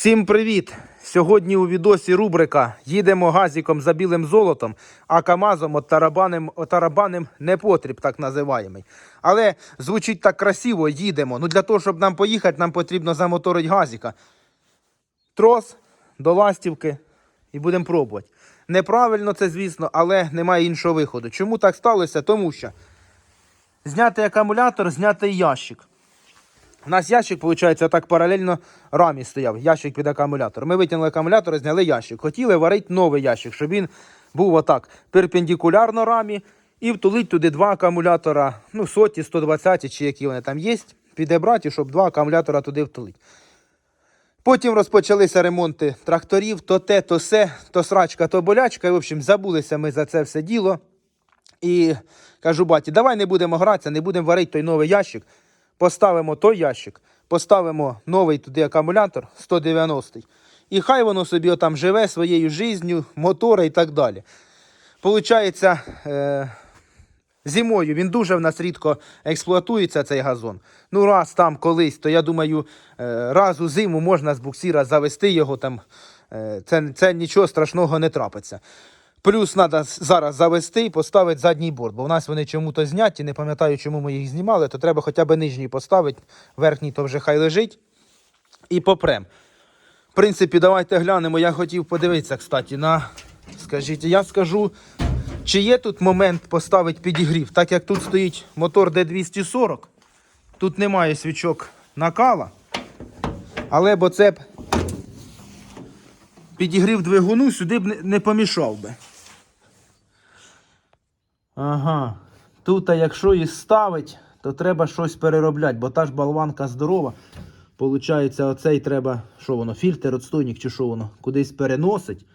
Всім привіт! Сьогодні у відосі рубрика Їдемо газіком за білим золотом, а КАМАЗом от тарабаним, от тарабаним непотріб, так називаємий. Але звучить так красиво, їдемо. Ну для того, щоб нам поїхати, нам потрібно замоторити газіка. Трос до ластівки і будемо пробувати. Неправильно це, звісно, але немає іншого виходу. Чому так сталося? Тому що знятий акумулятор, знятий ящик. У нас ящик, виходить, так паралельно рамі стояв, ящик під акумулятор. Ми витягнули акумулятор, зняли ящик. Хотіли варити новий ящик, щоб він був отак перпендикулярно рамі і втулити туди два акумулятора, ну, соті, 120 чи які вони там є, підібрати, щоб два акумулятора туди втулити. Потім розпочалися ремонти тракторів, то те, то се, то срачка, то болячка. І, в общем, забулися ми за це все діло. І кажу баті, давай не будемо гратися, не будемо варити той новий ящик. Поставимо той ящик, поставимо новий туди акумулятор 190 І хай воно собі отам живе своєю життю, мотори і так далі. Получається, е, зимою він дуже в нас рідко експлуатується, цей газон. Ну, раз там колись, то я думаю, е, раз у зиму можна з буксира завести його там. Е, це, це нічого страшного не трапиться. Плюс треба зараз завести і поставити задній борт, бо в нас вони чому-то зняті, не пам'ятаю, чому ми їх знімали, то треба хоча б нижній поставити, верхній то вже хай лежить. І попрем. В принципі, давайте глянемо. Я хотів подивитися, кстати, на. Скажіть, я скажу, чи є тут момент поставити підігрів, так як тут стоїть мотор D240, тут немає свічок накала, але бо це б підігрів двигуну сюди б не, помішав би. Ага. Тут, а якщо і ставить, то треба щось переробляти, бо та ж болванка здорова. Получається, оцей треба, що воно, фільтр, отстойник чи що воно, кудись переносить.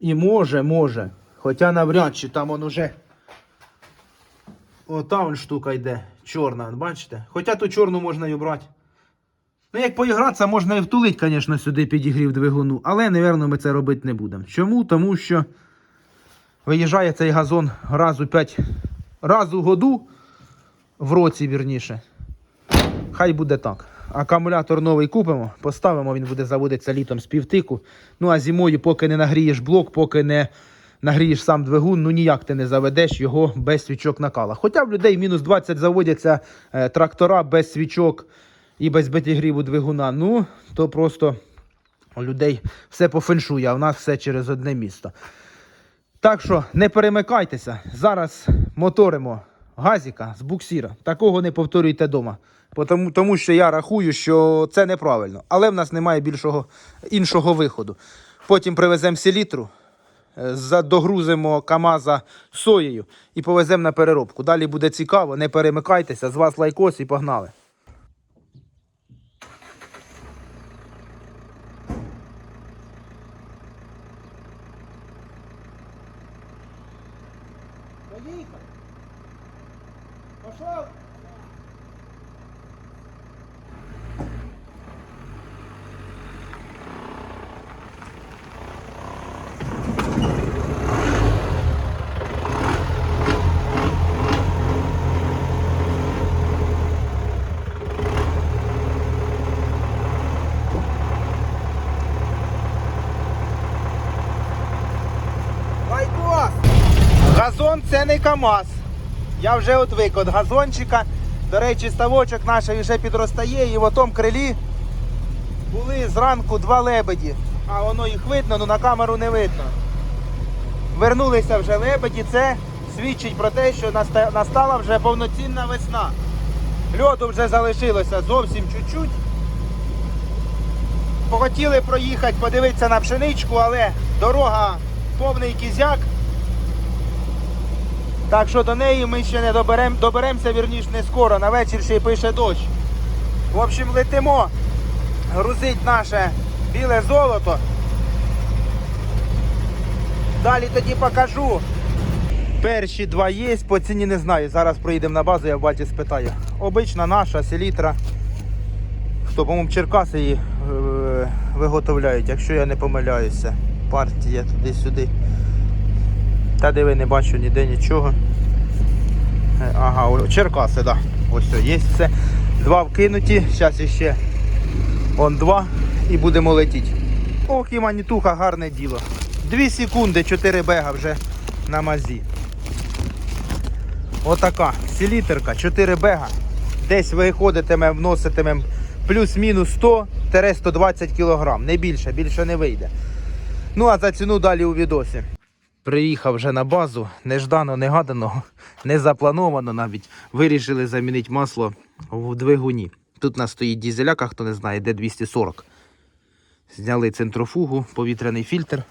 І може, може. Хоча навряд чи там он уже. Ота он штука йде, чорна, бачите? Хоча ту чорну можна і обрати. Ну, як поігратися, можна і втулити, звісно, сюди підігрів двигуну, але, напевно, ми це робити не будемо. Чому? Тому що виїжджає цей газон раз у 5 раз у году, в році, вірніше. Хай буде так. Акумулятор новий купимо, поставимо, він буде заводитися літом з півтику. Ну а зимою, поки не нагрієш блок, поки не нагрієш сам двигун, ну ніяк ти не заведеш його без свічок накала. Хоча в людей мінус 20 заводяться е, трактора без свічок і без підігріву двигуна. Ну, то просто у людей все по феншую, а в нас все через одне місто. Так що не перемикайтеся. Зараз моторимо газіка з буксіра. Такого не повторюйте вдома. Тому, тому що я рахую, що це неправильно. Але в нас немає більшого іншого виходу. Потім привеземо селітру, е, догрузимо КАМАЗа соєю і повеземо на переробку. Далі буде цікаво, не перемикайтеся. З вас лайкос і погнали. Поїхали. Пошел. Це не КАМАЗ. Я вже отвик від газончика. До речі, ставочок наш вже підростає і в отому крилі були зранку два лебеді. А воно їх видно, але на камеру не видно. Вернулися вже лебеді, це свідчить про те, що настала вже повноцінна весна. Льоду вже залишилося зовсім чуть-чуть. Похотіли проїхати, подивитися на пшеничку, але дорога повний кізяк. Так що до неї ми ще не доберем, доберемося, вірніш, не скоро. На вечір ще й пише дощ. В общем, летимо грузить наше біле золото. Далі тоді покажу. Перші два є, по ціні не знаю. Зараз проїдемо на базу, я в баті спитаю. Обична наша селітра. Хто, по-моєму, Черкаси її е, виготовляють, якщо я не помиляюся. Партія туди-сюди. Та диви, не бачу ніде нічого. Е, Ага, Черкаси, так. Да. Ось о, є все. Два вкинуті. Зараз іще. Он два. і будемо летіти. Ох, і манітуха, гарне діло. Дві секунди, 4 бега вже на мазі. Отака селітерка, 4 бега. Десь виходитиме, вноситиме плюс-мінус 100-120 кг. Не більше, більше не вийде. Ну а за ціну далі у відосі. Приїхав вже на базу, неждано, негадано, не заплановано навіть. Вирішили замінити масло в двигуні. Тут у нас стоїть дізеляка, хто не знає, Д240. Зняли центрофугу, повітряний фільтр.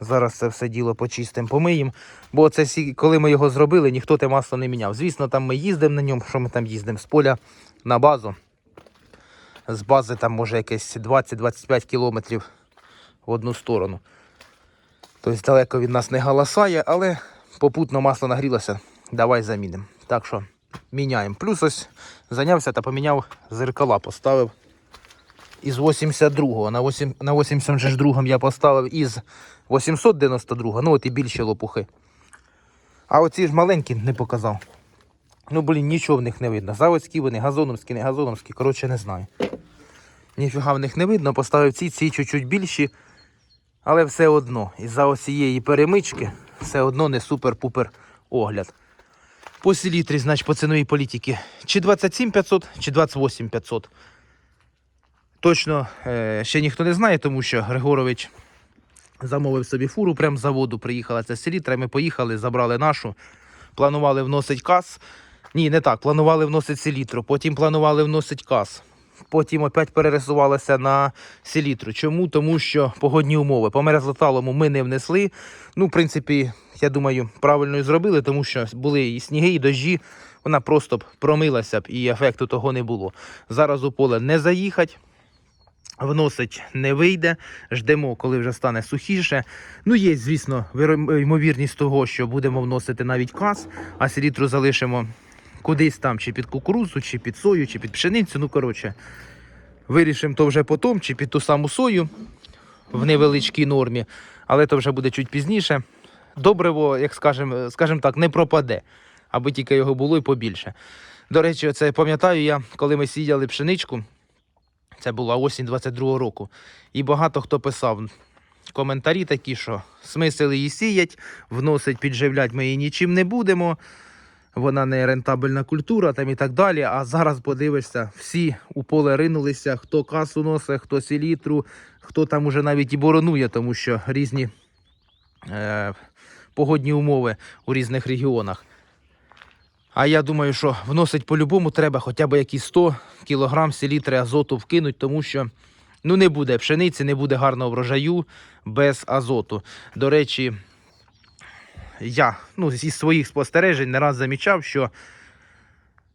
Зараз це все діло почистимо, помиємо. Бо це коли ми його зробили, ніхто те масло не міняв. Звісно, там ми їздимо на ньому, що ми там їздимо з поля на базу. З бази там може якесь 20-25 кілометрів в одну сторону. Тобто далеко від нас не галасає, але попутно масло нагрілося. Давай замінимо. Так що міняємо. Плюс ось зайнявся та поміняв зеркала, поставив із 82-го. На, 8, на 82-му я поставив із 892-го. Ну от і більші лопухи. А оці ж маленькі не показав. Ну, блін, нічого в них не видно. Заводські вони, газоновські, не газоновські, коротше, не знаю. Ніфіга в них не видно, поставив ці, ці чуть-чуть більші. Але все одно, із-за оцієї перемички, все одно не супер-пупер огляд. По селітрі, значить, по ціновій політики. Чи 27 500, чи 28 500. Точно е, ще ніхто не знає, тому що Григорович замовив собі фуру, прямо з заводу приїхала ця селітра. Ми поїхали, забрали нашу. Планували вносити кас. Ні, не так. Планували вносити селітру, потім планували вносити кас. Потім опять перерисувалися на селітру. Чому? Тому що погодні умови. По мерзлоталому ми не внесли. Ну, в принципі, я думаю, правильно і зробили, тому що були і сніги, і дощі. Вона просто б промилася б і ефекту того не було. Зараз у поле не заїхать. Вносить не вийде, ждемо, коли вже стане сухіше. Ну, є, звісно, ймовірність того, що будемо вносити навіть кас, а селітру залишимо кудись там, чи під кукурудзу, чи під сою, чи під пшеницю. Ну, коротше, вирішимо то вже потім, чи під ту саму сою в невеличкій нормі, але то вже буде чуть пізніше. Добриво, як скажемо, скажем так, не пропаде, аби тільки його було і побільше. До речі, це пам'ятаю я, коли ми сіяли пшеничку. Це була осінь 22-го року. І багато хто писав коментарі такі, що смисл її сіять, вносить, підживлять ми її нічим не будемо. Вона не рентабельна культура там і так далі. А зараз подивишся, всі у поле ринулися, хто касу носить, хто селітру, хто там уже навіть і боронує, тому що різні е, погодні умови у різних регіонах. А я думаю, що вносить по-любому треба хоча б якісь 100 кг селітри азоту вкинуть, тому що ну, не буде пшениці, не буде гарного врожаю без азоту. До речі, я ну, зі своїх спостережень не раз замічав, що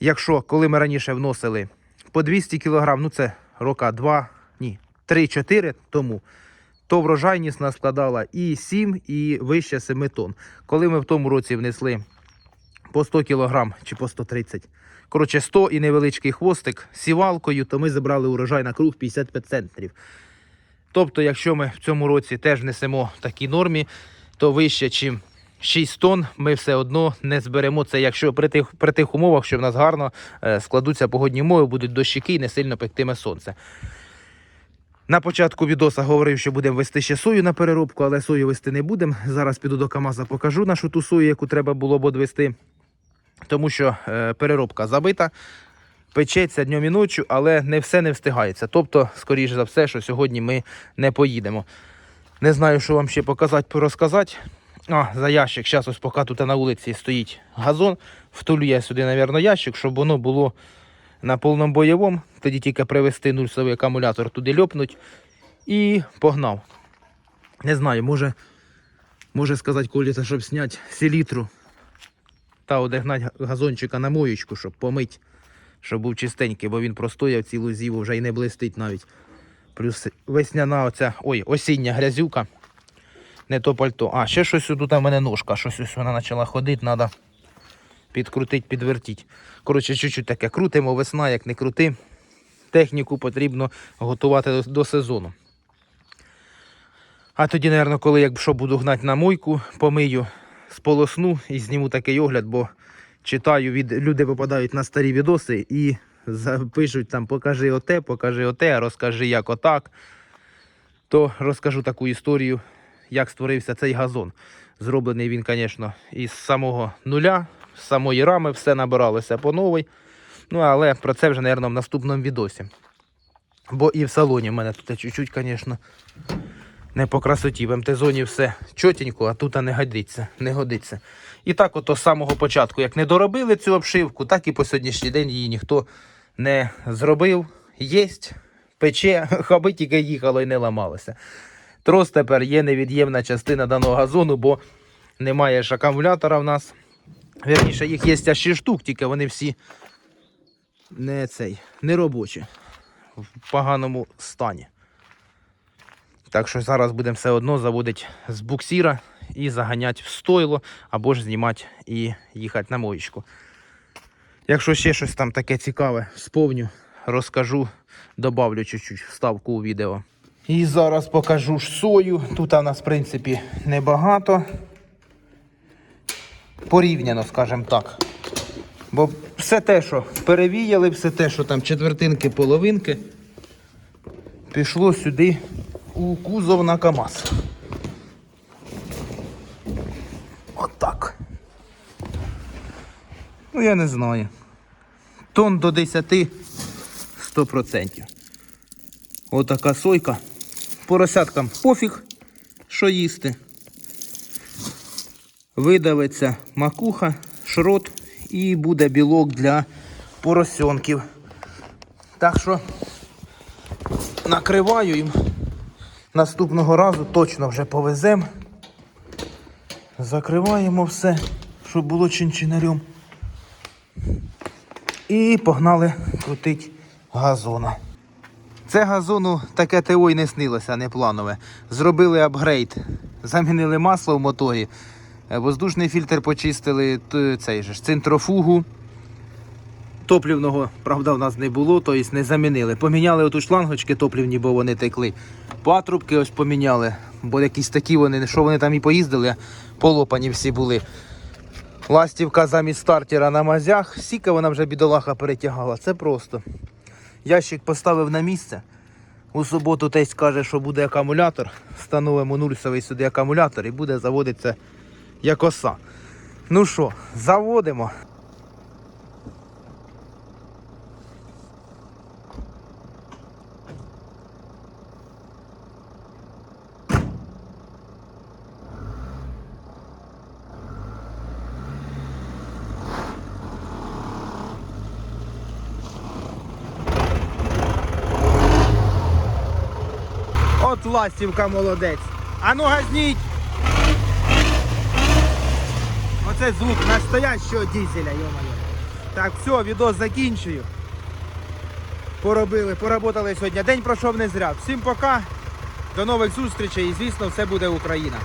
якщо коли ми раніше вносили по 200 кг, ну це рока 2, ні, 3-4 тому, то врожайність нас складала і 7, і вище 7 тонн. Коли ми в тому році внесли по 100 кг чи по 130. Коротше, 100 і невеличкий хвостик сівалкою, то ми забрали урожай на круг 55 центрів. Тобто, якщо ми в цьому році теж несемо в такій нормі, то вище, ніж 6 тонн, ми все одно не зберемо це, якщо при тих, при тих умовах, що в нас гарно е, складуться погодні умови, будуть дощики і не сильно пектиме сонце. На початку відоса говорив, що будемо вести ще сою на переробку, але сою вести не будемо. Зараз піду до КАМАЗа, покажу нашу ту сою, яку треба було б одвести. Тому що е, переробка забита, печеться днем і ночі, але не все не встигається. Тобто, скоріше за все, що сьогодні ми не поїдемо. Не знаю, що вам ще показати, розказати. А, за ящик. Зараз ось поки тут на вулиці стоїть газон. Втулю я сюди, мабуть, ящик, щоб воно було на повному бойовому. Тоді тільки привезти нульсовий акумулятор туди льопнуть. І погнав. Не знаю, може, може сказати Колі, щоб зняти селітру та одегнати газончика на моєчку, щоб помить, щоб був чистенький, бо він простояв цілу зіву, вже й не блистить навіть. Плюс весняна оця, ой, осіння грязюка. Не то пальто. А, ще щось тут у мене ножка, щось ось вона почала ходити, треба підкрутити, підвертити. Коротше, чуть-чуть таке крутимо, весна, як не крути. Техніку потрібно готувати до, до сезону. А тоді, мабуть, коли якщо буду гнати на мойку, помию, сполосну і зніму такий огляд, бо читаю від люди попадають на старі відоси і запишуть там покажи оте, покажи оте, розкажи як отак, то розкажу таку історію, як створився цей газон. Зроблений він, звісно, із самого нуля, з самої рами все набиралося по новій. Ну, але про це вже, мабуть, в наступному відосі. Бо і в салоні в мене тут чуть-чуть, звісно, не по красоті. В МТ-зоні все чотенько, а тут не годиться, не годиться. І так, ото з самого початку, як не доробили цю обшивку, так і по сьогоднішній день її ніхто не зробив. Єсть, пече, хаби тільки їхало і не ламалося. Трос тепер є невід'ємна частина даного газону, бо немає ж акумулятора в нас. Вірніше, їх є аж 6 штук, тільки вони всі не цей, не робочі, в поганому стані. Так що зараз будемо все одно заводити з буксіра і заганяти в стойло, або ж знімати і їхати на моєчку. Якщо ще щось там таке цікаве, сповню, розкажу, добавлю чуть-чуть вставку у відео. І зараз покажу ж сою. Тут у нас, в принципі, небагато. Порівняно, скажімо так. Бо все те, що перевіяли, все те, що там четвертинки, половинки, пішло сюди у кузов на КАМАЗ. Отак. Ну, я не знаю. Тон до 10 100%. Отака сойка. Поросяткам пофіг, що їсти. Видавиться макуха, шрот і буде білок для поросенків. Так що накриваю їм. Наступного разу точно вже повеземо. Закриваємо все, щоб було чинчинарем. І погнали крутить газона. Це газону таке ТО й не снилося, не планове. Зробили апгрейд, замінили масло в моторі, е, воздушний фільтр почистили, цей же центрофугу. Топлівного, правда, в нас не було, тобто не замінили. Поміняли оту шлангочки топлівні, бо вони текли. Патрубки ось поміняли, бо якісь такі вони, що вони там і поїздили, полопані всі були. Ластівка замість стартера на мазях, сіка вона вже бідолаха перетягала. Це просто. Ящик поставив на місце. У суботу тесть каже, що буде акумулятор. Встановимо нульсовий сюди акумулятор і буде заводитися як оса. Ну що, заводимо. От ластівка молодець. А ну газніть. Оце звук настоящого дізеля, йо-моє. Так, все, відео закінчую. Поробили, поработали сьогодні. День пройшов не зря. Всім пока. До нових зустрічей і звісно все буде Україна.